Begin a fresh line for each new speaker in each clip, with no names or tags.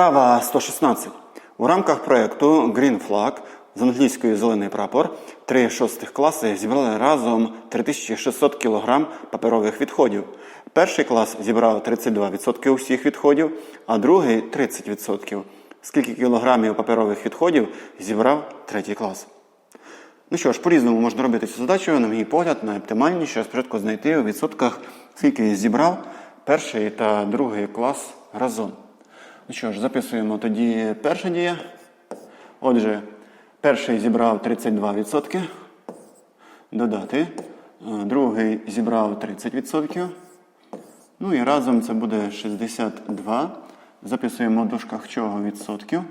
Вправа 116. У рамках проєкту Green Flag з англійської зелений прапор три шостих класи зібрали разом 3600 кг паперових відходів. Перший клас зібрав 32% усіх відходів, а другий 30%. Скільки кілограмів паперових відходів зібрав третій клас? Ну що ж, по-різному можна робити цю задачу, на мій погляд, найоптимальніше спочатку знайти у відсотках, скільки зібрав перший та другий клас разом. Ну що ж, записуємо тоді перша дія. Отже, перший зібрав 32%. Додати. Е, Другий зібрав 30%. Ну і разом це буде 62. Записуємо в дужках чого відсотків.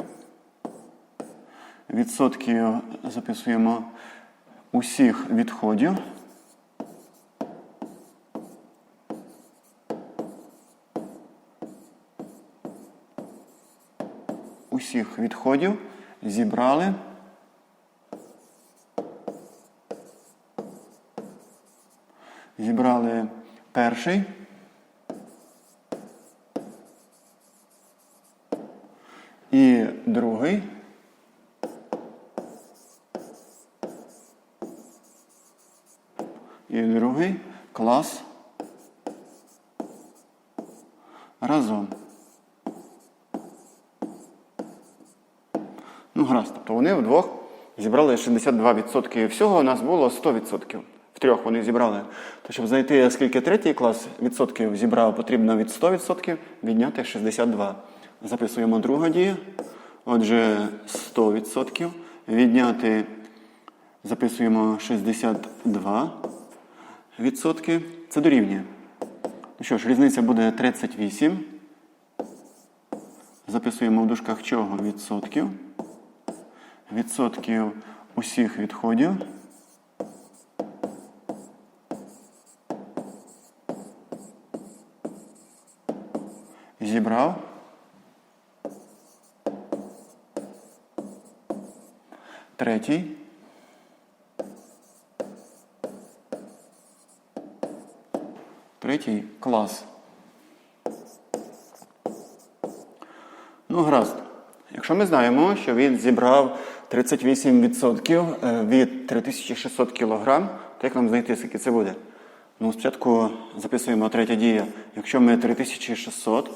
Відсотків записуємо усіх відходів. Усіх відходів зібрали. Зібрали перший. І другий. І другий клас разом. Гаразд. Тобто вони вдвох зібрали 62% всього, у нас було 100%. В трьох вони зібрали. То щоб знайти, скільки третій клас відсотків зібрав, потрібно від 100% відняти 62. Записуємо друга дія. Отже, 100% відняти, записуємо 62 відсотки. Це дорівнює. Ну що ж, різниця буде 38. Записуємо в дужках чого відсотків. Відсотків усіх відходів. Зібрав. Третій. Третій клас. Ну, гаразд. Якщо ми знаємо, що він зібрав 38% е, від 3600 кг, то як нам знайти, скільки це буде? Ну, спочатку записуємо третя дія. Якщо ми 3600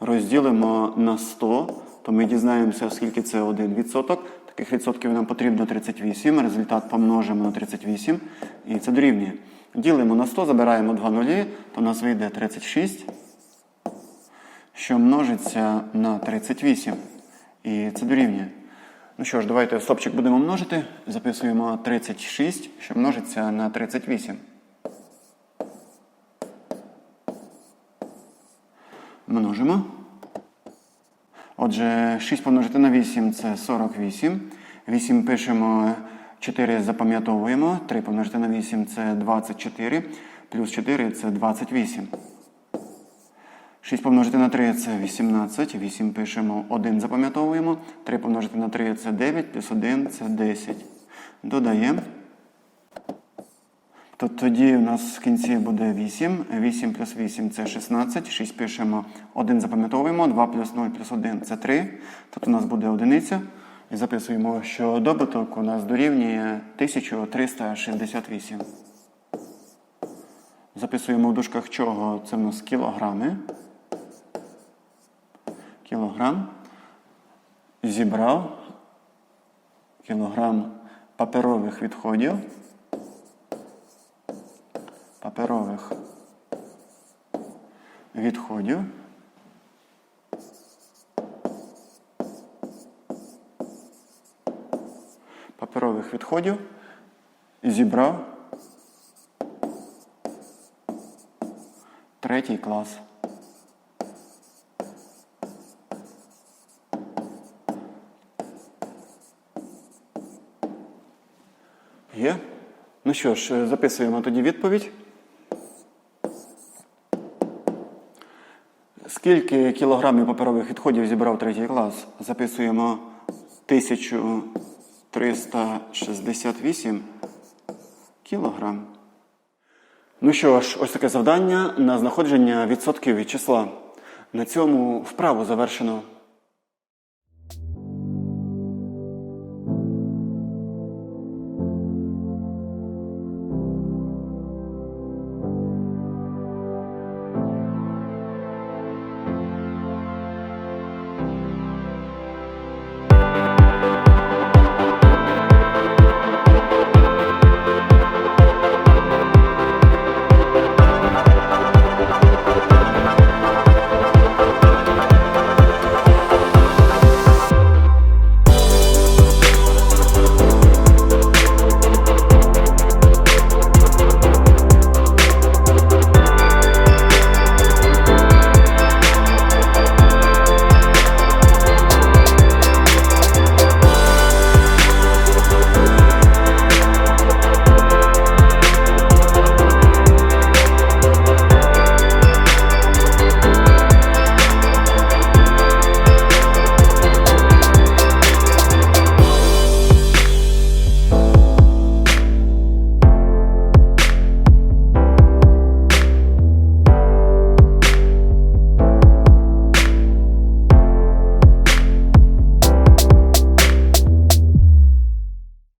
розділимо на 100, то ми дізнаємося, скільки це 1%. Таких відсотків нам потрібно 38. Результат помножимо на 38. І це дорівнює. Ділимо на 100, забираємо 2 нулі, то у нас вийде 36, що множиться на 38. І це дорівнює. Ну що ж, давайте стопчик будемо множити. Записуємо 36, що множиться на 38. Множимо. Отже, 6 помножити на 8 це 48. 8 пишемо, 4 запам'ятовуємо. 3 помножити на 8 це 24. Плюс 4 це 28. 6 помножити на 3 це 18. 8 пишемо, 1 запам'ятовуємо. 3 помножити на 3 це 9, плюс 1 це 10. Додаємо. То тоді у нас в кінці буде 8. 8 плюс 8 це 16. 6 пишемо, 1 запам'ятовуємо, 2 плюс 0 плюс 1 це 3. Тут у нас буде одиниця. І записуємо, що добуток у нас дорівнює 1368. Записуємо в дужках чого це в нас кілограми. Кілограм. Зібрав кілограм паперових відходів. Паперових відходів. Паперових відходів зібрав третій клас. Є? Ну що ж, записуємо тоді відповідь. Скільки кілограмів паперових відходів зібрав третій клас? Записуємо 1368 кілограм. Ну що ж, ось таке завдання на знаходження відсотків від числа. На цьому вправу завершено.